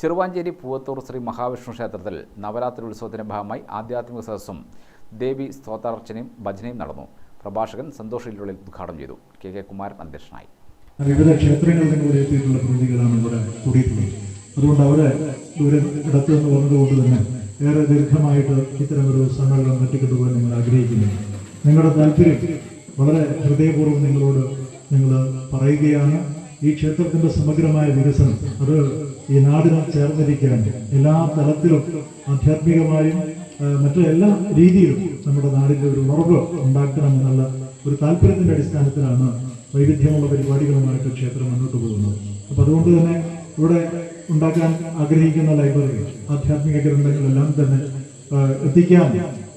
ചെറുവാഞ്ചേരി പൂവത്തൂർ ശ്രീ മഹാവിഷ്ണു ക്ഷേത്രത്തിൽ നവരാത്രി ഉത്സവത്തിന്റെ ഭാഗമായി ആധ്യാത്മിക സദസ്സും ദേവി സ്തോത്രാർച്ചനയും ഭജനയും നടന്നു. പ്രഭാഷകൻ സന്തോഷ് ഇല്ലുള്ളിൽ ഉദ്ഘാടനം ചെയ്തു. കെ കെ കുമാരൻ അധ്യക്ഷനായി. വിവിധ ക്ഷേത്രങ്ങളിൽ ഇവിടെ എത്തിയിട്ടുള്ള പ്രതിനിധികളാണ് ഇവിടെ കൂടിയിട്ടുള്ളത്. അതുകൊണ്ട് അവരെ ദൂരെ ഇടത്തു നിന്ന് വന്നതുകൊണ്ട് തന്നെ ഏറെ ദീർഘമായിട്ട് ഇത്തരം ഒരു സമ്മേളനം നടത്തിക്കൊണ്ടുപോകാൻ നിങ്ങൾ ആഗ്രഹിക്കുന്നു. നിങ്ങളുടെ താല്പര്യം വളരെ ഹൃദയപൂർവം നിങ്ങളോട് നിങ്ങൾ പറയുകയാണ്. ഈ ക്ഷേത്രത്തിന്റെ സമഗ്രമായ വികസനം അത് ഈ നാടിനെ ചേർന്നിരിക്കാൻ എല്ലാ തലത്തിലും ആധ്യാത്മികമായും മറ്റു എല്ലാ രീതിയിലും നമ്മുടെ നാടിന്റെ ഒരു ഉണർവ് ഉണ്ടാക്കണം എന്നുള്ള ഒരു താല്പര്യത്തിന്റെ അടിസ്ഥാനത്തിലാണ് വൈവിധ്യമുള്ള പരിപാടികളുമായിട്ട് ക്ഷേത്രം മുന്നോട്ട് പോകുന്നത്. അപ്പൊ അതുകൊണ്ട് തന്നെ ഇവിടെ ഉണ്ടാക്കാൻ ആഗ്രഹിക്കുന്ന ലൈബ്രറി ആധ്യാത്മിക ഗ്രന്ഥങ്ങളെല്ലാം തന്നെ എത്തിക്കാൻ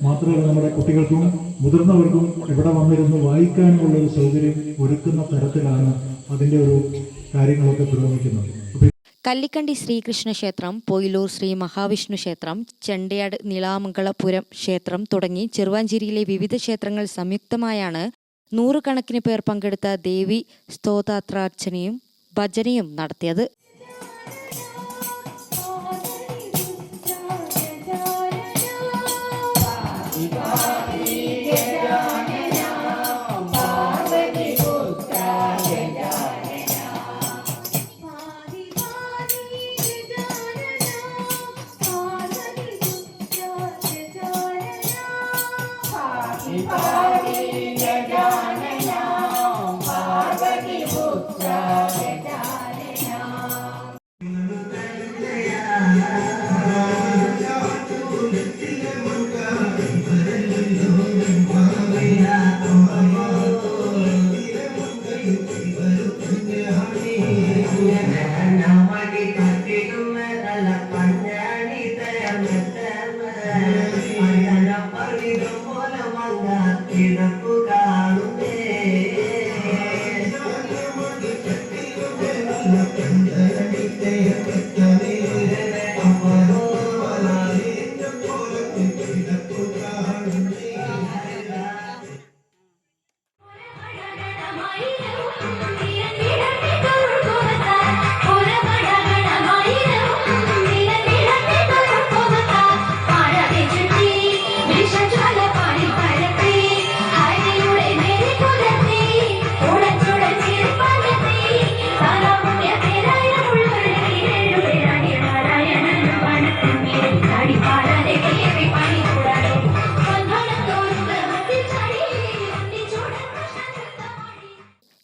മാത്രമല്ല നമ്മുടെ കുട്ടികൾക്കും മുതിർന്നവർക്കും ഇവിടെ വന്നിരുന്ന് വായിക്കാനുമുള്ള ഒരു സൗകര്യം ഒരുക്കുന്ന തരത്തിലാണ് അതിന്റെ ഒരു കാര്യങ്ങളൊക്കെ പുരോഗമിക്കുന്നത് കല്ലിക്കണ്ടി ശ്രീകൃഷ്ണ ക്ഷേത്രം പൊയിലൂർ ശ്രീ മഹാവിഷ്ണു ക്ഷേത്രം ചെണ്ടയാട് നിളാമംഗളപുരം ക്ഷേത്രം തുടങ്ങി ചെറുവാഞ്ചേരിയിലെ വിവിധ ക്ഷേത്രങ്ങൾ സംയുക്തമായാണ് നൂറുകണക്കിന് പേർ പങ്കെടുത്ത ദേവി സ്തോതാത്രാർച്ചനയും ഭജനയും നടത്തിയത്. Amém.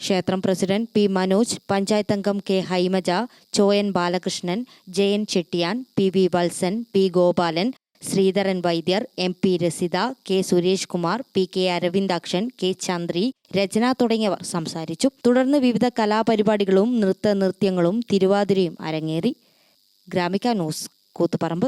ക്ഷേത്രം പ്രസിഡന്റ് പി മനോജ് പഞ്ചായത്ത് അംഗം K Haimaja Choyan Balakrishnan Jayan Chettiyan P V Valsan P Gopalan Sreedharan Vaidyar M P Rasitha K Suresh Kumar P K Aravindakshan K Chandri Rachana തുടങ്ങിയവർ സംസാരിച്ചു. തുടർന്ന് വിവിധ കലാപരിപാടികളും നൃത്ത നൃത്യങ്ങളും തിരുവാതിരയും അരങ്ങേറി. Gramika news Koothuparamba.